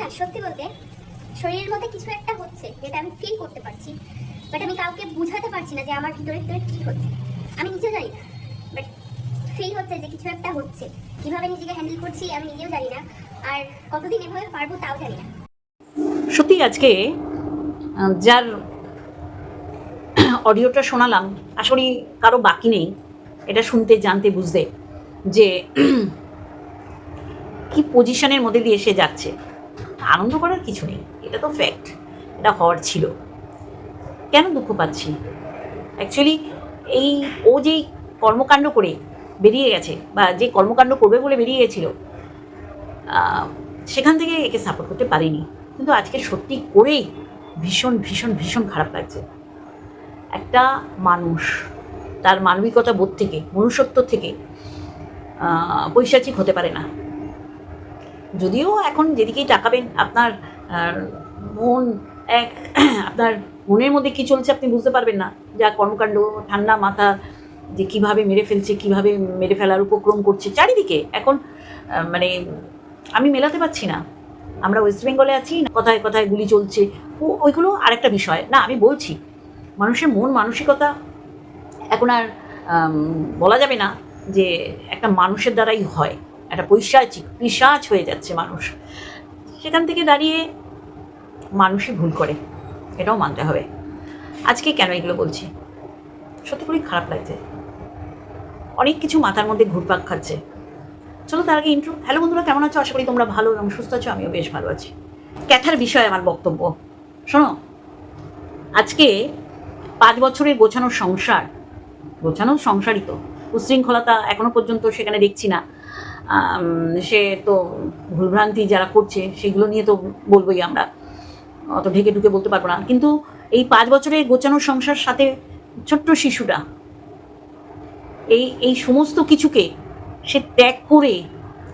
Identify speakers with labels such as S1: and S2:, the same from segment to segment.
S1: না, সত্যি বলতে, শরীরের মধ্যে কিছু একটা হচ্ছে, যেটা আমি ফিল করতে পারছি বাট আমি কাউকে বুঝাতে পারছি না যে আমার ভিতরে ভিতরে কি হচ্ছে। আমি নিজে জানি না বাট ফিল হচ্ছে যে কিছু একটা হচ্ছে। কীভাবে নিজেকে হ্যান্ডেল করছি, আমি নিজেও জানি না, আর কতদিন এভাবে পারব তাও জানি না।
S2: সত্যি আজকে যার অডিওটা শোনালাম করি কারও বাকি নেই, এটা শুনতে, জানতে, বুঝতে, যে কি পজিশনের মধ্যে দিয়ে সে যাচ্ছে। আনন্দ করার কিছু নেই, এটা তো ফ্যাক্ট এটা হওয়ার ছিল। কেন দুঃখ পাচ্ছি? অ্যাকচুয়ালি এই ও যেই কর্মকাণ্ড করে বেরিয়ে গেছে, বা যে কর্মকাণ্ড করবে বলে বেরিয়ে গেছিল সেখান থেকে একে সাপোর্ট করতে পারিনি। কিন্তু আজকে সত্যি করেই ভীষণ ভীষণ ভীষণ খারাপ লাগছে। একটা মানুষ, তার মানবিকতা বোধ থেকে, মনুষ্যত্ব থেকে পৈশাচিক হতে পারে না। যদিও এখন যেদিকেই তাকাবেন, আপনার মন এক, আপনার মনের মধ্যে কী চলছে আপনি বুঝতে পারবেন না। যা কর্মকাণ্ড, ঠান্ডা মাথা, যে কীভাবে মেরে ফেলছে, কীভাবে মেরে ফেলার উপক্রম করছে, চারিদিকে এখন মানে আমি মেলাতে পারছি না। আমরা ওয়েস্ট বেঙ্গলে আছি না কথায় কথায় গুলি চলছে। ও, ওইগুলো আরেকটা বিষয়। না, আমি বলছি, মানুষের মন মানসিকতা এখন আর বলা যাবে না যে একটা মানুষের দ্বারাই হয়। একটা পৈশাচিক পিসাচ হয়ে যাচ্ছে মানুষ। সেখান থেকে দাঁড়িয়ে মানুষই ভুল করে, এটাও মানতে হবে। আজকে কেন এগুলো বলছি? সত্যি খুবই খারাপ লাগছে। অনেক কিছু মাথার মধ্যে ঘুরপাক খাচ্ছে। চলো তার আগে ইন্ট্রো হ্যালো বন্ধুরা, কেমন আছো? আশা করি তোমরা ভালো এবং সুস্থ আছো, আমিও বেশ ভালো আছি। ক্যাথার বিষয়ে আমার বক্তব্য। শোনো, আজকে পাঁচ বছরের গোছানো সংসার, গোছানো সংসারই তো। উশৃঙ্খলতা এখনও পর্যন্ত সেখানে দেখছি না। সে তো ভুলভ্রান্তি যারা করছে, সেগুলো নিয়ে তো বলবোই আমরা। অত ঢেকে ঢুকে বলতে পারব না। কিন্তু এই পাঁচ বছরের গোছানো সংসার সাথে ছোট্ট শিশুটা, এই এই সমস্ত কিছুকে সে ত্যাগ করে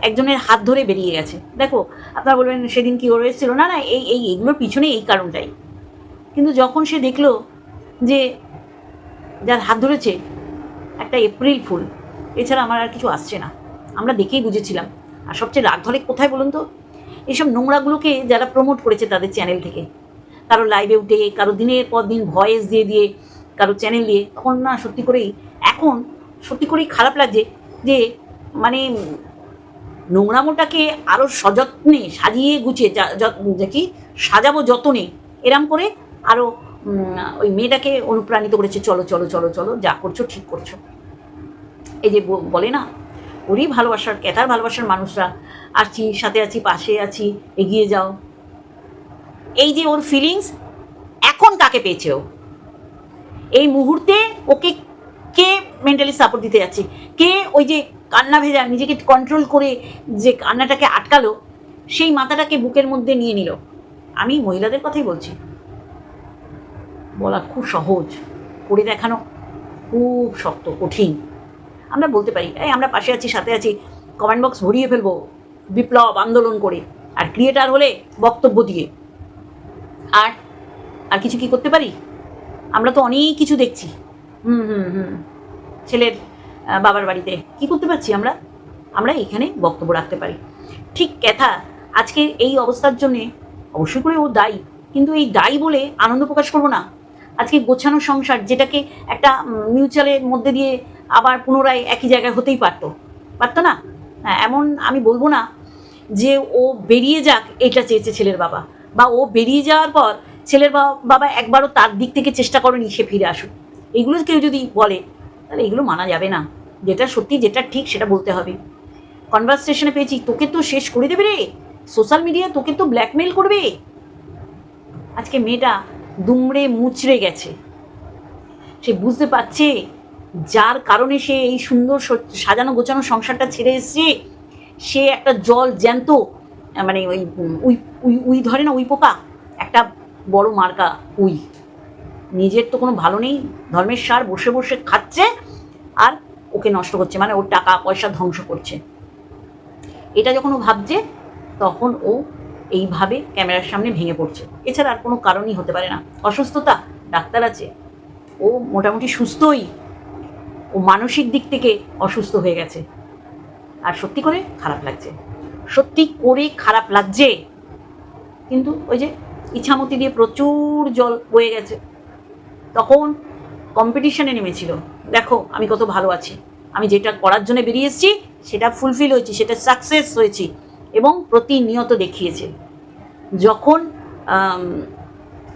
S2: একজনের হাত ধরে বেরিয়ে গেছে। দেখো, আপনারা বলবেন, সেদিন কি ওর এসেছিল? না না, এই এই, এগুলোর পিছনে এই কারণটাই। কিন্তু যখন সে দেখল যে যার হাত ধরেছে, একটা এপ্রিল ফুল, এছাড়া আমার আর কিছু আসছে না। আমরা দেখেই বুঝেছিলাম। আর সবচেয়ে রাগ ধরে কোথায় বলুন তো? এইসব নোংরাগুলোকে যারা প্রমোট করেছে তাদের চ্যানেল থেকে। কারও লাইভে উঠে, কারও দিনের পর দিন ভয়েস দিয়ে দিয়ে, কারও চ্যানেল দিয়ে, তখন না সত্যি করেই, এখন সত্যি করেই খারাপ লাগছে যে মানে নোংরামোটাকে আরও সযত্নে সাজিয়ে গুছিয়ে, যা- কি, সাজাবো যতনে, এরম করে আরও ওই মেয়েটাকে অনুপ্রাণিত করেছে, চলো চলো চলো চলো, যা করছ ঠিক করছ। এই যে বলে না ওরই ভালোবাসার ক্যাথার ভালোবাসার মানুষরা আছি, সাথে আছি, পাশে আছি, এগিয়ে যাও। এই যে ওর ফিলিংস এখন কাকে পেয়েছে ও? এই মুহূর্তে ওকে কে মেন্টালি সাপোর্ট দিতে যাচ্ছে? কে ওই যে কান্না ভেজা, নিজেকে কন্ট্রোল করে যে কান্নাটাকে আটকালো, সেই মাথাটাকে বুকের মধ্যে নিয়ে নিল? আমি মহিলাদের কথাই বলছি। বলা খুব সহজ। করে দেখানো খুব শক্ত, কঠিন। আমরা বলতে পারি, এই, আমরা পাশে আছি, সাথে আছি কমেন্ট বক্স ভরিয়ে ফেলব, বিপ্লব আন্দোলন করে, আর ক্রিয়েটার হলে বক্তব্য দিয়ে। আর আর কিছু কি করতে পারি? আমরা তো অনেক কিছু দেখছি। হুম হুম হুম। ছেলের বাবার বাড়িতে। কি করতে পারছি আমরা? আমরা এখানে বক্তব্য রাখতে পারি। ঠিক ক্যাথা, আজকে এই অবস্থার জন্যে অবশ্যই করে ও দায়ী, কিন্তু এই দায়ী বলে আনন্দ প্রকাশ করব না। আজকে গোছানো সংসার যেটাকে একটা মিউচুয়ালের মধ্যে দিয়ে আবার পুনরায় একই জায়গায় হতেই পারতো। পারতো না? হ্যাঁ, এমন আমি বলব না যে ও বেরিয়ে যাক এটা চেয়েছে ছেলের বাবা। বা ও বেরিয়ে যাওয়ার পর ছেলের বাবা একবারও তার দিক থেকে চেষ্টা করেনি সে ফিরে আসুক। এগুলো কেউ যদি বলে তাহলে এগুলো মানা যাবে না। যেটা সত্যি যেটা ঠিক সেটা বলতে হবে। কনভার্সেশনে পেয়েছি তোকে তো শেষ করে দেবে রে। সোশ্যাল মিডিয়া তোকে তো ব্ল্যাকমেল করবে। আজকে মেয়েটা দুমড়ে মুচড়ে গেছে। সে বুঝতে পারছে যার কারণে সে এই সুন্দর সাজানো গোছানো সংসারটা ছেড়ে এসছে, সে একটা জল জ্যান্ত মানে ওই উই উই ধরে না, উই পোকা, একটা বড় মার্কা উই। নিজের তো কোনো ভালো নেই, ধর্মের সার বসে বসে খাচ্ছে আর ওকে নষ্ট করছে মানে ওর টাকা পয়সা ধ্বংস করছে। এটা যখন ও ভাবছে, তখন ও এইভাবে ক্যামেরার সামনে ভেঙে পড়ছে। এছাড়া আর কোনো কারণই হতে পারে না। অসুস্থতা, ডাক্তার আছে, ও মোটামুটি সুস্থই। ও মানসিক দিক থেকে অসুস্থ হয়ে গেছে। আর সত্যি করে খারাপ লাগছে। সত্যি করে খারাপ লাগছে। কিন্তু ওই যে ইচ্ছামতি দিয়ে প্রচুর জল বয়ে গেছে। তখন কম্পিটিশনে নেমেছিল। দেখো, আমি কত ভালো আছি। আমি যেটা করার জন্য বেরিয়ে এসেছি, সেটা ফুলফিল হয়েছি, সেটা সাকসেস হয়েছি এবং প্রতিনিয়ত দেখিয়েছে। যখন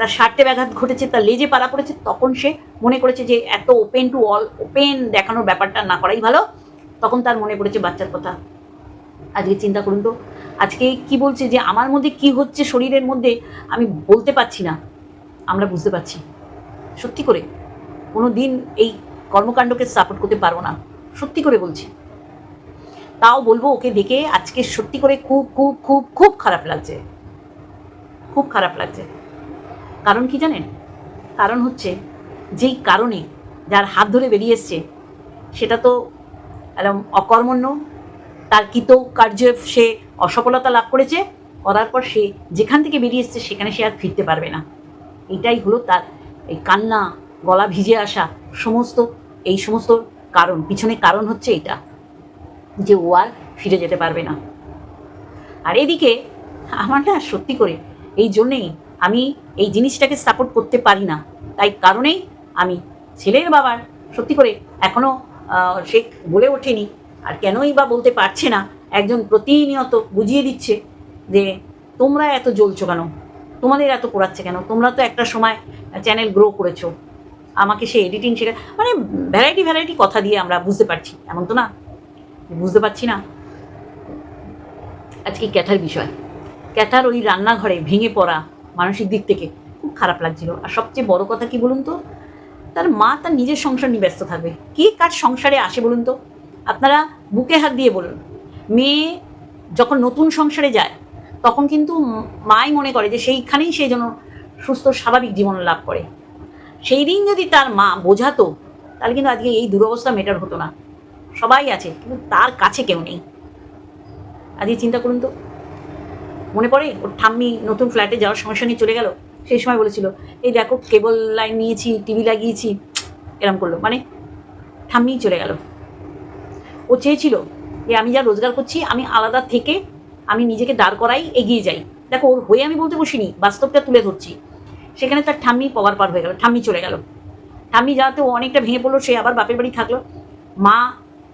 S2: তার স্বার্থে ব্যাঘাত ঘটেছে, তার লেজে পাড়া পড়েছে, তখন সে মনে করেছে যে এত ওপেন টু অল ওপেন দেখানোর ব্যাপারটা না করাই ভালো। তখন তার মনে পড়েছে বাচ্চার কথা। আজকে চিন্তা করুন তো, আজকে কি বলছে যে আমার মধ্যে কি হচ্ছে শরীরের মধ্যে, আমি বলতে পারছি না। আমরা বুঝতে পারছি। সত্যি করে কোনো দিন এই কর্মকাণ্ডকে সাপোর্ট করতে পারব না। সত্যি করে বলছি। তাও বলব ওকে দেখে আজকে সত্যি করে খুব খুব খুব খুব খারাপ লাগছে। খুব খারাপ লাগছে। কারণ কি জানেন? কারণ হচ্ছে যেই কারণে যার হাত ধরে বেরিয়ে এসছে, সেটা তো একদম অকর্মণ্য। তার কৃত কার্যে সে অসফলতা লাভ করেছে, করার পর সে যেখান থেকে বেরিয়ে এসছে, সেখানে সে আর ফিরতে পারবে না। এটাই হলো তার এই কান্না, গলা ভিজে আসা সমস্ত, এই সমস্ত কারণ। পিছনে কারণ হচ্ছে এটা, যে ও আর ফিরে যেতে পারবে না। আর এদিকে আমার না সত্যি করে এই জন্যেই আমি এই জিনিসটাকে সাপোর্ট করতে পারি না। তাই কারণেই আমি ছেলের বাবার, সত্যি করে এখনও সে বলে ওঠেনি। আর কেনই বা বলতে পারছে না, একজন প্রতিনিয়ত বুঝিয়ে দিচ্ছে যে, তোমরা এত জ্বলছো কেন? তোমাদের এত পড়াচ্ছে কেন? তোমরা তো একটা সময় চ্যানেল গ্রো করেছ। আমাকে সে এডিটিং শেখা মানে ভ্যারাইটি ভ্যারাইটি কথা দিয়ে আমরা বুঝতে পারছি। এমন তো না? বুঝতে পারছি না? আজকে ক্যাথার বিষয়। ক্যাথার ওই রান্নাঘরে ভেঙে পড়া মানসিক দিক থেকে খুব খারাপ লাগছিল। আর সবচেয়ে বড় কথা কি বলুন তো? তার মা তার নিজের সংসার নিয়ে ব্যস্ত থাকবে। কে কাজ সংসারে আসে বলুন তো? আপনারা বুকে হাত দিয়ে বলুন। মেয়ে যখন নতুন সংসারে যায়, তখন কিন্তু মাই মনে করে যে সেইখানেই সে যেন সুস্থ, স্বাভাবিক জীবন লাভ করে। সেই দিন যদি তার মা বোঝাতো, তাহলে কিন্তু আজকে এই দুরবস্থা মেটার হতো না। সবাই আছে, কিন্তু তার কাছে কেউ নেই। আজকে চিন্তা করুন তো। মনে পড়ে? ওর ঠাম্মি নতুন ফ্ল্যাটে যাওয়ার সঙ্গে সঙ্গে চলে গেল। সেই সময় বলেছিল, এই দেখো কেবল লাইন নিয়েছি টিভি লাগিয়েছি। এরম করল। মানে ঠাম্মিই চলে গেল। ও চেয়েছিল যে, আমি যা রোজগার করছি, আমি আলাদা থেকে আমি নিজেকে দাঁড় করাই, এগিয়ে যাই। দেখো, ওর হয়ে আমি বলতে বসিনি, বাস্তবটা তুলে ধরছি। সেখানে তার ঠাম্মি পগার পার হয়ে গেল, ঠাম্মি চলে গেল। ঠাম্মি যাতে ও অনেকটা ভেঙে পড়ল, সে আবার বাপের বাড়ি থাকল। মা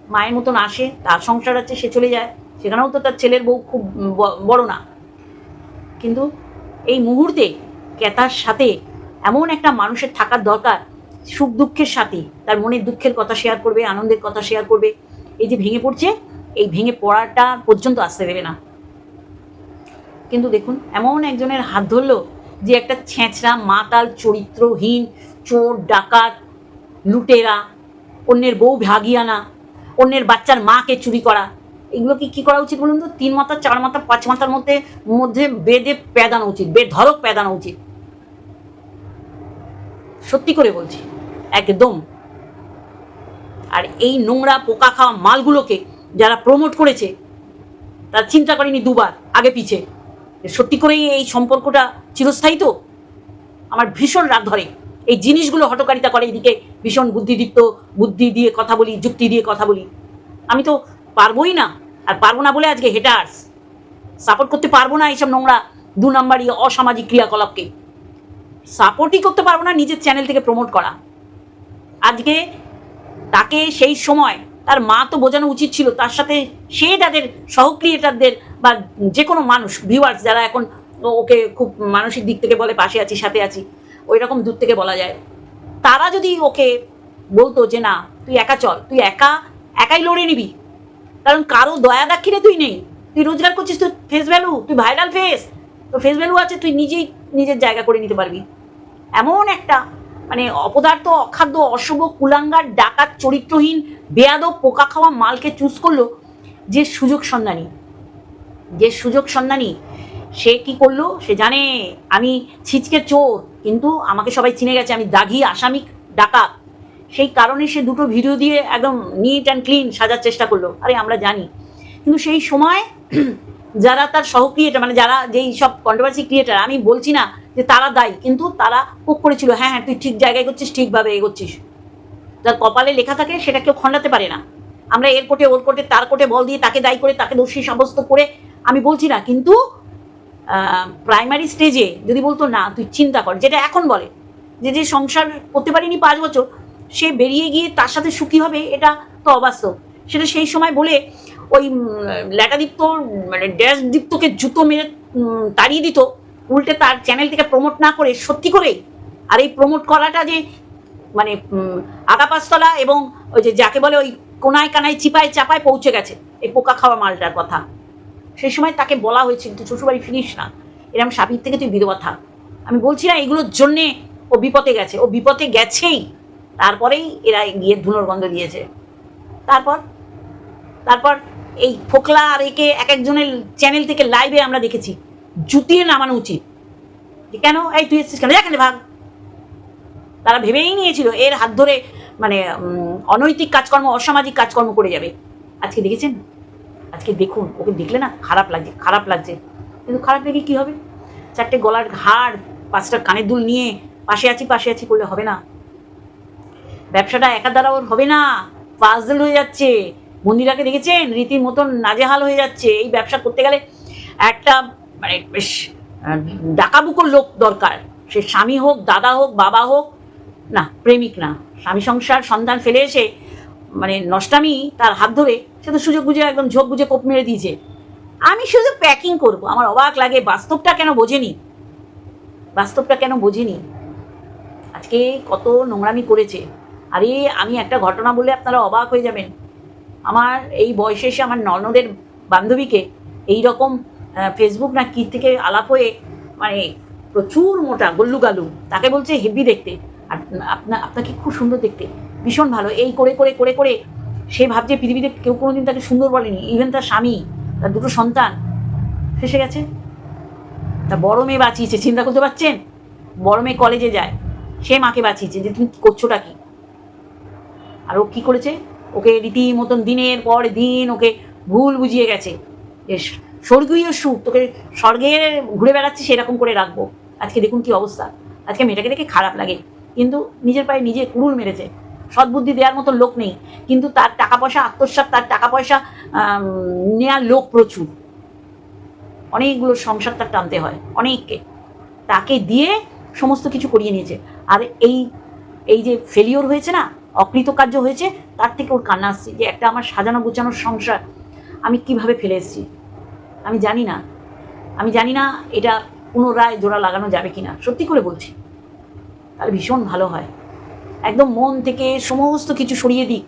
S2: মায়ের মতন আসে, তার সংসার আছে, সে চলে যায়। সেখানেও তো তার ছেলের বউ খুব বড় না। কিন্তু এই মুহূর্তে ক্যাতার সাথে এমন একটা মানুষের থাকার দরকার, সুখ দুঃখের সাথে। তার মনের দুঃখের কথা শেয়ার করবে, আনন্দের কথা শেয়ার করবে। এই যে ভেঙে পড়ছে, এই ভেঙে পড়াটা পর্যন্ত আসতে দেবে না। কিন্তু দেখুন, এমন একজনের হাত ধরলো যে একটা ছেঁচড়া, মাতাল, চরিত্রহীন, চোর, ডাকাত, লুটেরা, অন্যের বউ ভাগিয়ানা, অন্যের বাচ্চার মাকে চুরি করা এগুলো কি কী করা উচিত বলুন তো? তিন মাথা, চার মাথা, পাঁচ মাথার মধ্যে মধ্যে বেদে প্যাদানো উচিত বেদ বেধরক প্যাদানো উচিত। সত্যি করে বলছি, একদম। আর এই নোংরা, পোকা খাওয়া মালগুলোকে যারা প্রমোট করেছে, তারা চিন্তা করেনি দুবার, আগে পিছে। সত্যি করেই এই সম্পর্কটা চিরস্থায়ী তো? আমার ভীষণ রাগ ধরে। এই জিনিসগুলো হটকারিতা করে এদিকে, ভীষণ বুদ্ধিদীপ্ত, বুদ্ধি দিয়ে কথা বলি, যুক্তি দিয়ে কথা বলি। আমি তো পারবোই না। আর পারব না বলে আজকে হেটার্স সাপোর্ট করতে পারব না এইসব নোংরা দু নম্বরই অসামাজিক ক্রিয়াকলাপকে। সাপোর্টই করতে পারব না নিজের চ্যানেল থেকে প্রমোট করা। আজকে তাকে সেই সময় তার মা তো বোঝানো উচিত ছিল, তার সাথে সে যাদের সহক্রিয়েটারদের বা যে কোনো মানুষ ভিউয়ার্স যারা এখন ওকে খুব মানসিক দিক থেকে বলে পাশে আছি, সাথে আছি ওই রকম দূর থেকে বলা যায়। তারা যদি ওকে বলতো যে না, তুই একা চল, তুই একা, একাই লড়ে নিবি। কারণ কারও দয়া দাক্ষিণে তুই নেই। তুই রোজগার করছিস তুই ফেস ভ্যালু তুই ভাইরাল ফেস তো ফেস ভ্যালু আছে, তুই নিজেই নিজের জায়গা করে নিতে পারবি। এমন একটা মানে অপদার্থ, অখাদ্য, অশুভ, কুলাঙ্গার, ডাকাত, চরিত্রহীন, বেয়াদব, পোকা খাওয়া মালকে চুজ করল যে সুযোগ সন্ধানী। যে সুযোগ সন্ধানী, সে কি করল? সে জানে, আমি ছিচকে চোর, কিন্তু আমাকে সবাই চিনে গেছে, আমি দাগি, আসামি, ডাকাত। সেই কারণে সে দুটো ভিডিও দিয়ে একদম নিট অ্যান্ড ক্লিন সাজার চেষ্টা করল। আরে, আমরা জানি। কিন্তু সেই সময় যারা তার সহক্রিয়েটার মানে যারা যেই সব কন্ট্রোভার্সি ক্রিয়েটার আমি বলছি না যে তারা দায়ী, কিন্তু তারা কোক করেছিল হ্যাঁ হ্যাঁ তুই ঠিক জায়গায় করছিস ঠিকভাবে এগোচ্ছিস। যার কপালে লেখা থাকে, সেটা কেউ খণ্ডাতে পারে না। আমরা এর কোটে, ওর কোটে, তার কোটে বল দিয়ে তাকে দায়ী করে, তাকে দোষী সাব্যস্ত করে আমি বলছি না, কিন্তু প্রাইমারি স্টেজে যদি বলতো, না, তুই চিন্তা কর। যেটা এখন বলে, যে যে সংসার করতে পারিনি পাঁচ বছর সে বেরিয়ে গিয়ে তার সাথে সুখী হবে এটা তো অবাস্তব। সেটা সেই সময় বলে ওই ল্যাটাদীপ্ত মানে ড্যাশ দীপ্তকে জুতো মেরে তাড়িয়ে দিত। উল্টে তার চ্যানেল থেকে প্রমোট না করে সত্যি করে আর এই প্রমোট করাটা যে মানে উম, আগা পাঁচতলা এবং ওই যে যাকে বলে ওই কোনায় কানায় চিপায় চাপায় পৌঁছে গেছে এই পোকা খাওয়া মালটার কথা। সেই সময় তাকে বলা হয়েছিল তুই শ্বশুরবাড়ি ফিরিস না এরকম সাবির থেকে তুই বিধবা থাক। আমি বলছি না এগুলোর জন্যে ও বিপদে গেছে। ও বিপদে গেছেই তারপরেই এরা গিয়ে ধুনোর গন্ধ দিয়েছে। তারপর তারপর এই ফোকলা আর একে এক একজনের চ্যানেল থেকে লাইভে আমরা দেখেছি। জুতিয়ে নামানো উচিত। যে কেন? এই তুই এসেছিস কেন? এখানে ভাগ। তারা ভেবেই নিয়েছিল, এর হাত ধরে মানে অনৈতিক কাজকর্ম, অসামাজিক কাজকর্ম করে যাবে। আজকে দেখেছেন? আজকে দেখুন, ওকে দেখলে না খারাপ লাগছে খারাপ লাগছে। কিন্তু খারাপ লেগে কী হবে? চারটে গলার ঘাড়, পাঁচটা কানের দুল নিয়ে পাশে আছি পাশে আছি করলে হবে না। ব্যবসাটা একা দ্বারা ওর হবে না। পাজল হয়ে যাচ্ছে। মন্দিরাকে দেখেছেন? রীতির মতন নাজেহাল হয়ে যাচ্ছে। এই ব্যবসা করতে গেলে একটা মানে বেশ ডাকাবুকোর লোক দরকার। সে স্বামী হোক, দাদা হোক, বাবা হোক, না, প্রেমিক না। স্বামী সংসার, সন্তান ফেলে এসে মানে নষ্টামি তার হাত ধরে সে তো সুযোগ বুঝে একদম ঝোঁক বুঝে কোপ মেরে দিয়েছে। আমি শুধু প্যাকিং করব। আমার অবাক লাগে, বাস্তবটা কেন বোঝেনি? বাস্তবটা কেন বোঝেনি? আজকে কত নোংরামি করেছে। আরে, আমি একটা ঘটনা বলে আপনারা অবাক হয়ে যাবেন। আমার এই বয়সে এসে আমার ননদের বান্ধবীকে এই রকম ফেসবুক না কি থেকে আলাপ হয়ে মানে প্রচুর মোটা গল্লু গালু তাকে বলছে হেভি দেখতে। আর আপনা, আপনাকে খুব সুন্দর দেখতে। ভীষণ ভালো। এই করে করে করে করে সে ভাবছে পৃথিবীতে কেউ কোনো দিন তাকে সুন্দর বলেনি। ইভেন তার স্বামী, তার দুটো সন্তান, ফেসে গেছে। তা বড় মেয়ে বাঁচিয়েছে, চিন্তা করতে পারছেন? বড় মেয়ে কলেজে যায়, সে মাকে বাঁচিয়েছে যে, তুমি করছোটা কি? আর ও কী করেছে? ওকে রীতিমতন দিনের পর দিন ওকে ভুল বুঝিয়ে গেছে। যে স্বর্গীয় সুখ, তোকে স্বর্গে ঘুরে বেড়াচ্ছে সেরকম করে রাখব। আজকে দেখুন কি অবস্থা। আজকে মেয়েটাকে দেখে খারাপ লাগে। কিন্তু নিজের পায়ে নিজে কুড়ুল মেরেছে। সদ্বুদ্ধি দেওয়ার মতো লোক নেই। কিন্তু তার টাকা পয়সা আত্মসাৎ, তার টাকা পয়সা নেওয়ার লোক প্রচুর। অনেকগুলো সংসার তার টানতে হয়, অনেককে। তাকে দিয়ে সমস্ত কিছু করিয়ে নিয়েছে। আর এই এই যে ফেলিওর হয়েছে না অকৃতকার্য হয়েছে, তার থেকে ওর কান্না আসছে যে একটা আমার সাজানো গোছানোর সংসার আমি কীভাবে ফেলে এসেছি। আমি জানি না। আমি জানি না এটা পুনরায় জোড়া লাগানো যাবে কিনা। সত্যি করে বলছি, তাহলে ভীষণ ভালো হয়। একদম মন থেকে সমস্ত কিছু সরিয়ে দিই।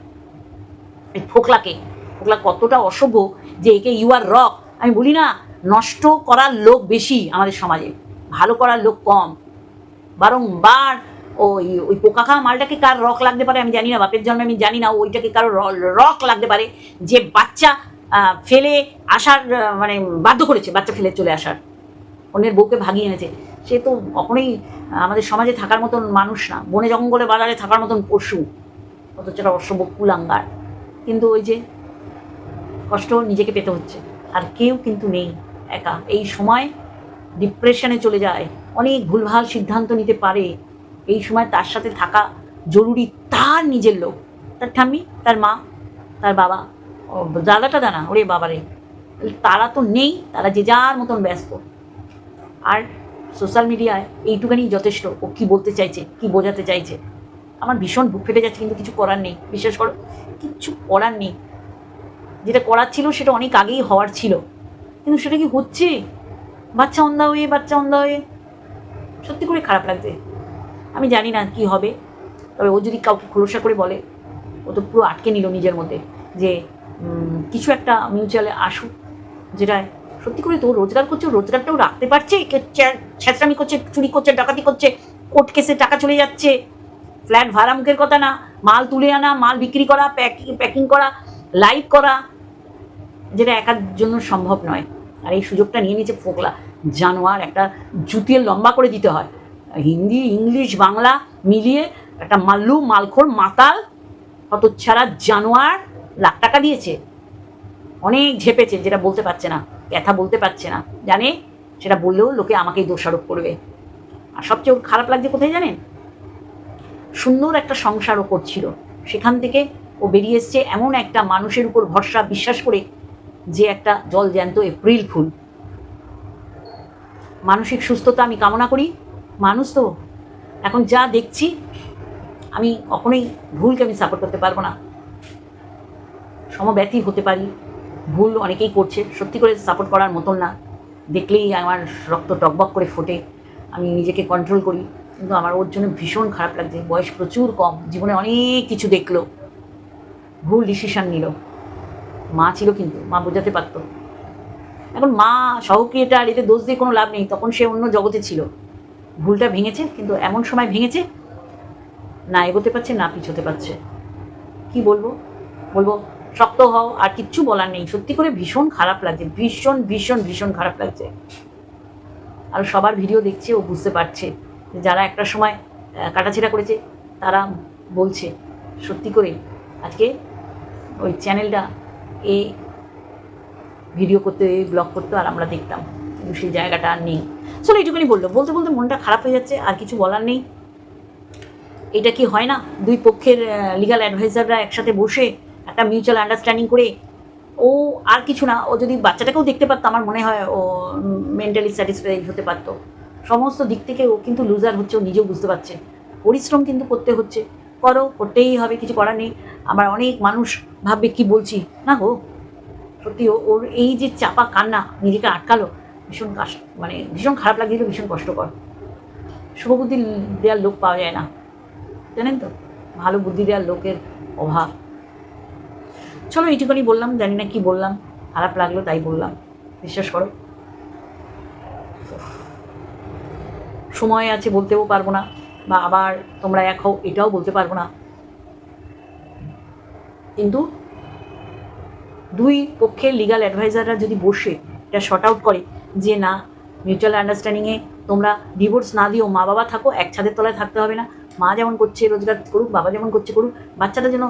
S2: এই ফোকলাকে, ফোকলা কতটা অসভ্য যে একে ইউ আর রক আমি বলি না, নষ্ট করার লোক বেশি আমাদের সমাজে, ভালো করার লোক কম। বারংবার ওই ওই পোকা খাওয়া মালটাকে কার রক লাগতে পারে আমি জানি না, বাপের জন্মে আমি জানি না, ওইটাকে কারও রক লাগতে পারে যে বাচ্চা ফেলে আসার মানে বাধ্য করেছে, বাচ্চা ফেলে চলে আসার। অন্যের বউকে ভাগিয়ে এনেছে। সে তো কখনোই আমাদের সমাজে থাকার মতন মানুষ না। বনে জঙ্গলে বাজারে থাকার মতন পশু, অথচ একটা অসভ্য কুলাঙ্গার। কিন্তু ওই যে কষ্ট নিজেকে পেতে হচ্ছে। আর কেউ কিন্তু নেই একা। এই সময় ডিপ্রেশনে চলে যায়। অনেক ভুলভাল সিদ্ধান্ত নিতে পারে। এই সময় তার সাথে থাকা জরুরি তার নিজের লোক। তার ঠাম্মি, তার মা, তার বাবা। ও, দাদাটা দানা ওরে বাবারে। তারা তো নেই, তারা যে যার মতন ব্যস্ত। আর সোশ্যাল মিডিয়ায় এইটুখানি যথেষ্ট। ও কী বলতে চাইছে, কি বোঝাতে চাইছে। আমার ভীষণ বুক ফেটে যাচ্ছে, কিন্তু কিছু করার নেই। বিশ্বাস করো কিচ্ছু করার নেই। যেটা করার ছিল, সেটা অনেক আগেই হওয়ার ছিল। কিন্তু সেটা কি হচ্ছে? বাচ্চা অন্ধা হয়ে বাচ্চা অন্ধা হয়ে সত্যি করে খারাপ লাগছে। আমি জানি না কি হবে। তবে ও যদি কাউকে খোলসা করে বলে, ও তো পুরো আটকে নিল নিজের মধ্যে যে কিছু একটা মিউচুয়ালে আসুক, যেটা সত্যি করে তো রোজগার করছে রোজগারটাও রাখতে পারছে ছেঁচড়ামি করছে, চুরি করছে, ডাকাতি করছে, কোর্ট কেসে টাকা চলে যাচ্ছে, ফ্ল্যাট ভাড়া মুখের কথা না, মাল তুলে আনা, মাল বিক্রি করা, প্যাকিং প্যাকিং করা, লাইভ করা, যেটা একার জন্য সম্ভব নয়। আর এই সুযোগটা নিয়ে নিয়েছে ফোকলা। জানোয়ার একটা জুতিয়ে লম্বা করে দিতে হয়। হিন্দি, ইংলিশ, বাংলা মিলিয়ে একটা মাল্লু, মালখোর, মাতাল, হতচ্ছাড়া জানোয়ার লাখ টাকা দিয়েছে। অনেক ঝেপেছে, যেটা বলতে পারছে না, ব্যথা বলতে পারছে না। জানে? সেটা বললেও লোকে আমাকেই দোষারোপ করবে। আর সবচেয়ে ওর খারাপ লাগছে কোথায় জানেন? সুন্দর একটা সংসারও করছিল। সেখান থেকে ও বেরিয়ে এসছে এমন একটা মানুষের উপর ভরসা, বিশ্বাস করে যে একটা জল জ্যান্ত এপ্রিল ফুল। মানসিক সুস্থতা আমি কামনা করি। মানুষ তো। এখন যা দেখছি, আমি কখনোই ভুলকে আমি সাপোর্ট করতে পারব না। সমব্যথী হতে পারি, ভুল অনেকেই করছে। সত্যি করে সাপোর্ট করার মতন না। দেখলেই আমার রক্ত টকবক করে ফোটে। আমি নিজেকে কন্ট্রোল করি। কিন্তু আমার ওর জন্য ভীষণ খারাপ লাগছে। বয়স প্রচুর কম। জীবনে অনেক কিছু দেখল। ভুল ডিসিশন নিল। মা ছিল কিন্তু। মা বোঝাতে পারতো। এখন মা সহক্রিয়েটার এতে দোষ দিয়ে কোনো লাভ নেই। তখন সে অন্য জগতে ছিল। ভুলটা ভেঙেছে, কিন্তু এমন সময় ভেঙেছে না এগোতে পারছে, না পিছোতে পারছে। কি বলব? বলব, শক্ত হও, আর কিচ্ছু বলার নেই। সত্যি করে ভীষণ খারাপ লাগছে, ভীষণ ভীষণ ভীষণ খারাপ লাগছে। আর সবার ভিডিও দেখছে, ও বুঝতে পারছে যারা একটা সময় কাটাছেড়া করেছে, তারা বলছে, সত্যি করে আজকে ওই চ্যানেলটা এ ভিডিও করতে ব্লগ করতো আর আমরা দেখতাম। কিন্তু সেই জায়গাটা আর নেই। চলো এইটুকুনি বলল। বলতে বলতে মনটা খারাপ হয়ে যাচ্ছে, আর কিছু বলার নেই। এটা কি হয় না? দুই পক্ষের লিগাল অ্যাডভাইজাররা একসাথে বসে একটা মিউচুয়াল আন্ডারস্ট্যান্ডিং করে, ও আর কিছু না, ও যদি বাচ্চাটাকেও দেখতে পারতো, আমার মনে হয় ও মেন্টালি স্যাটিসফাই হতে পারতো। সমস্ত দিক থেকে ও কিন্তু লুজার হচ্ছে, ও নিজেও বুঝতে পারছে। পরিশ্রম কিন্তু করতে হচ্ছে। করো, করতেই হবে, কিছু করার নেই। আমার অনেক মানুষ ভাববে, কি বলছি? না গো, সত্যি ওর এই যে চাপা কান্না নিজেকে আটকালো ভীষণ মানে ভীষণ খারাপ লাগছিল, ভীষণ কষ্টকর। শুভবুদ্ধি দেওয়ার লোক পাওয়া যায় না। জানেন তো? ভালো বুদ্ধি দেওয়ার লোকের অভাব। চলো এইটুকুনি বললাম, জানি না কি বললাম। খারাপ লাগল তাই বললাম। বিশ্বাস করো। সময় আছে বলতেও পারব না, বা আবার তোমরা এক হও, এটাও বলতে পারব না। কিন্তু দুই পক্ষের লিগাল অ্যাডভাইজাররা যদি বসে, এটা শর্ট আউট করে যে না মিউচুয়াল আন্ডারস্ট্যান্ডিংয়ে তোমরা ডিভোর্স না দিও মা বাবা থাকো, এক ছাদের তলায় থাকতে হবে না। মা যেমন করছে, রোজগার করুক, বাবা যেমন করছে, করুক বাচ্চাটা যেন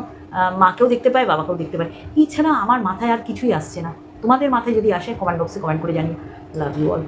S2: মাকেও দেখতে পায়, বাবাকেও দেখতে পায়। এছাড়া আমার মাথায় আর কিছুই আসছে না। তোমাদের মাথায় যদি আসে কমেন্ট বক্সে কমেন্ট করে জানিও। Love you all